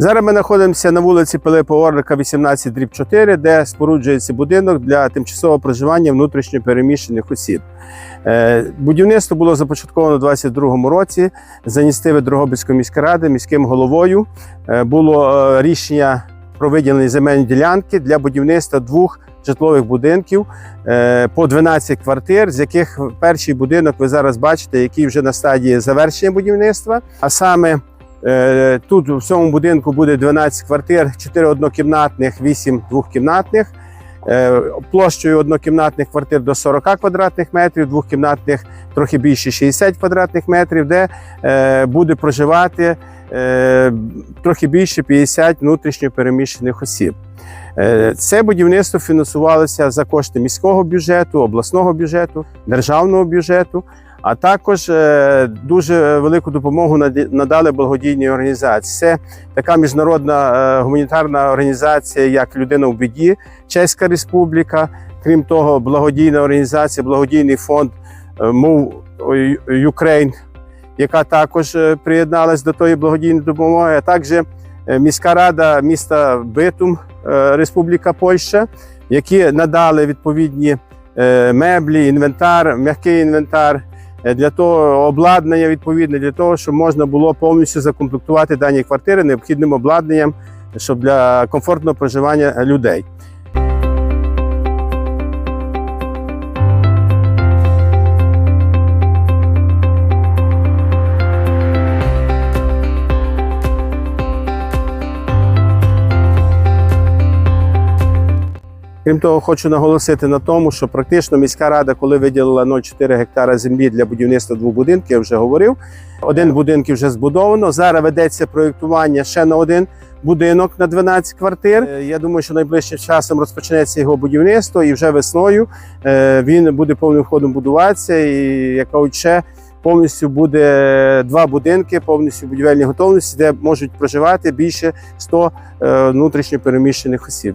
Зараз ми знаходимося на вулиці Пилипа Орлика, 18 дріб 4, де споруджується будинок для тимчасового проживання внутрішньо переміщених осіб. Е, Будівництво було започатковано у 2022 році за ініціативи Дрогобицької міської ради, міським головою. Е, Було е, рішення про виділення земельні ділянки для будівництва двох житлових будинків по 12 квартир, з яких перший будинок ви зараз бачите, який вже на стадії завершення будівництва. А саме Тут в цьому будинку буде 12 квартир, 4 однокімнатних, 8 двохкімнатних. Е, Площею однокімнатних квартир до 40 квадратних метрів, двохкімнатних трохи більше 60 квадратних метрів, де е, буде проживати е, трохи більше 50 внутрішньо переміщених осіб. Е, Це будівництво фінансувалося за кошти міського бюджету, обласного бюджету, державного бюджету. А також е, дуже велику допомогу надали благодійні організації. Це така міжнародна е, гуманітарна організація, як Людина в біді, Чеська Республіка. Крім того, благодійна організація, благодійний фонд е, Move Ukraine, яка також е, приєдналась до тої благодійної допомоги. А також е, міська рада міста Битум, е, Республіка Польща, які надали відповідні меблі, інвентар, м'який інвентар для того обладнання відповідне для того, щоб можна було повністю закомплектувати дані квартири необхідним обладнанням, щоб для комфортного проживання людей. Крім того, хочу наголосити на тому, що практично міська рада, коли виділила 0,4 гектара землі для будівництва двох будинків, я вже говорив. Один будинок вже збудовано. Зараз ведеться проєктування ще на один будинок на 12 квартир. Е, Я думаю, що найближчим часом розпочнеться його будівництво, і вже весною е, він буде повним ходом будуватися. І як кажуть, ще повністю буде два будинки, повністю будівельні готовності, де можуть проживати більше 100 е, внутрішньо переміщених осіб.